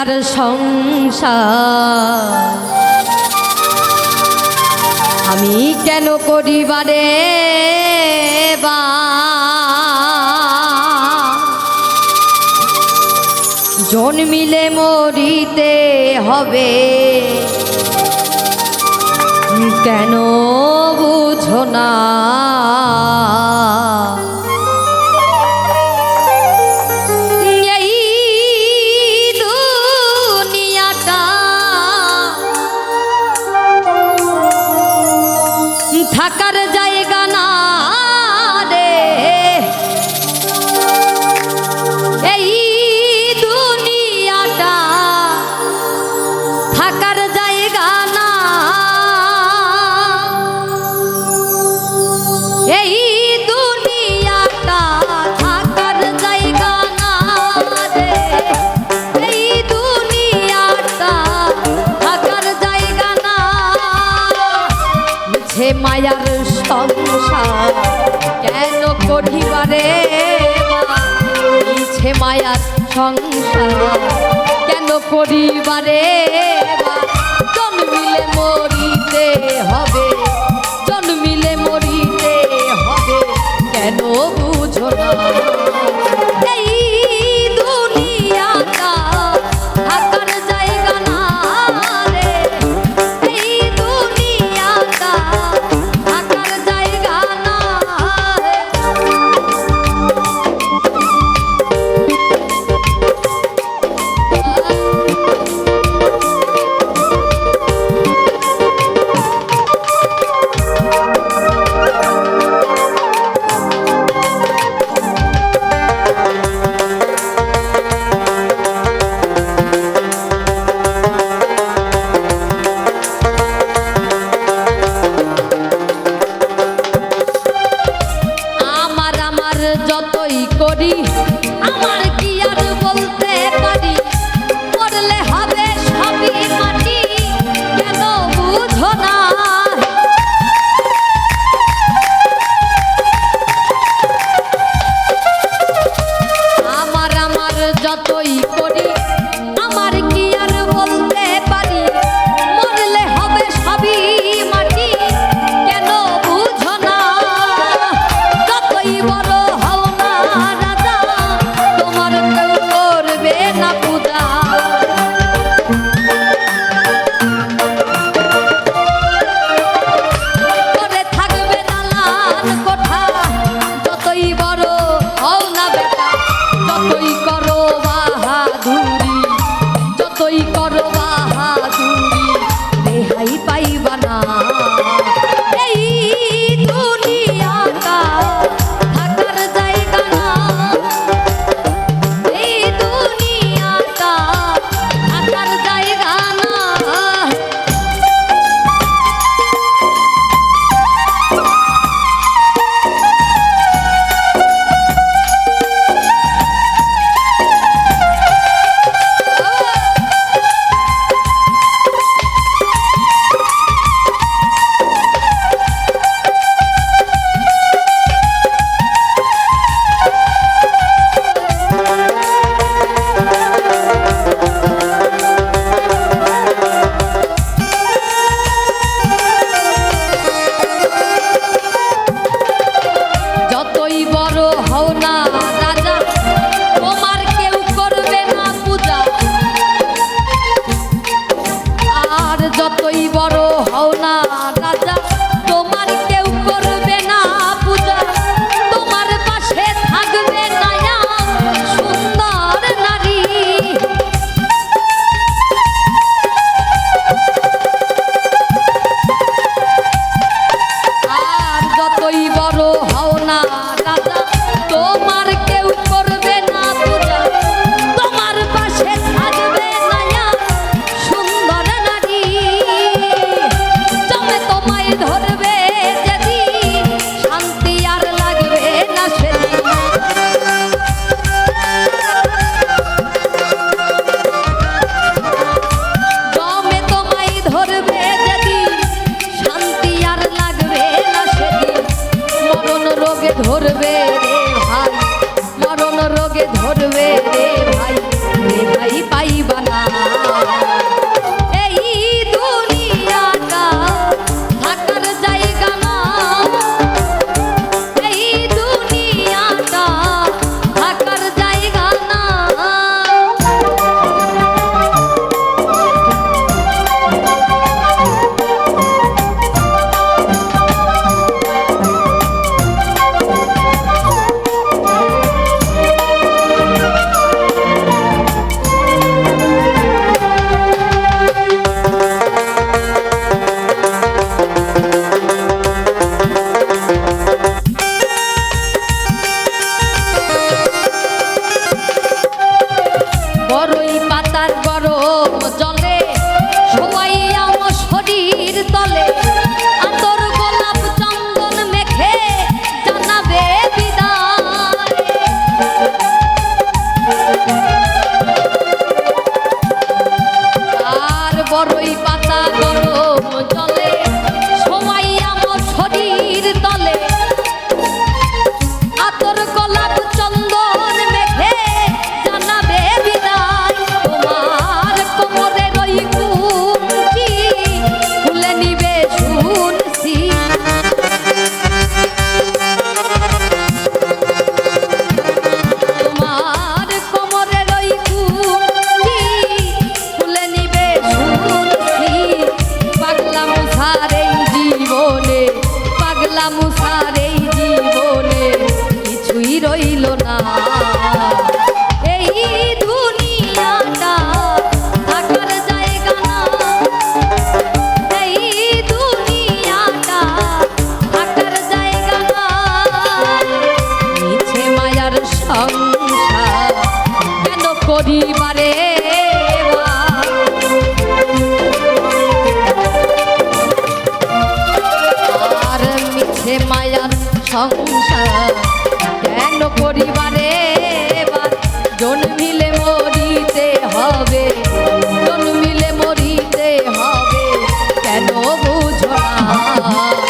আর সংসার। আমি কেন করিবারে বা? জন্মিলে মরিতে হবে। কেন বুঝো না? সংসার। কেন পরিবারে বা soy সংসার। কেন পরিবারে এবার? জন্মিলে মরিতে হবে। জন্মিলে মরিতে হবে। কেন বুঝা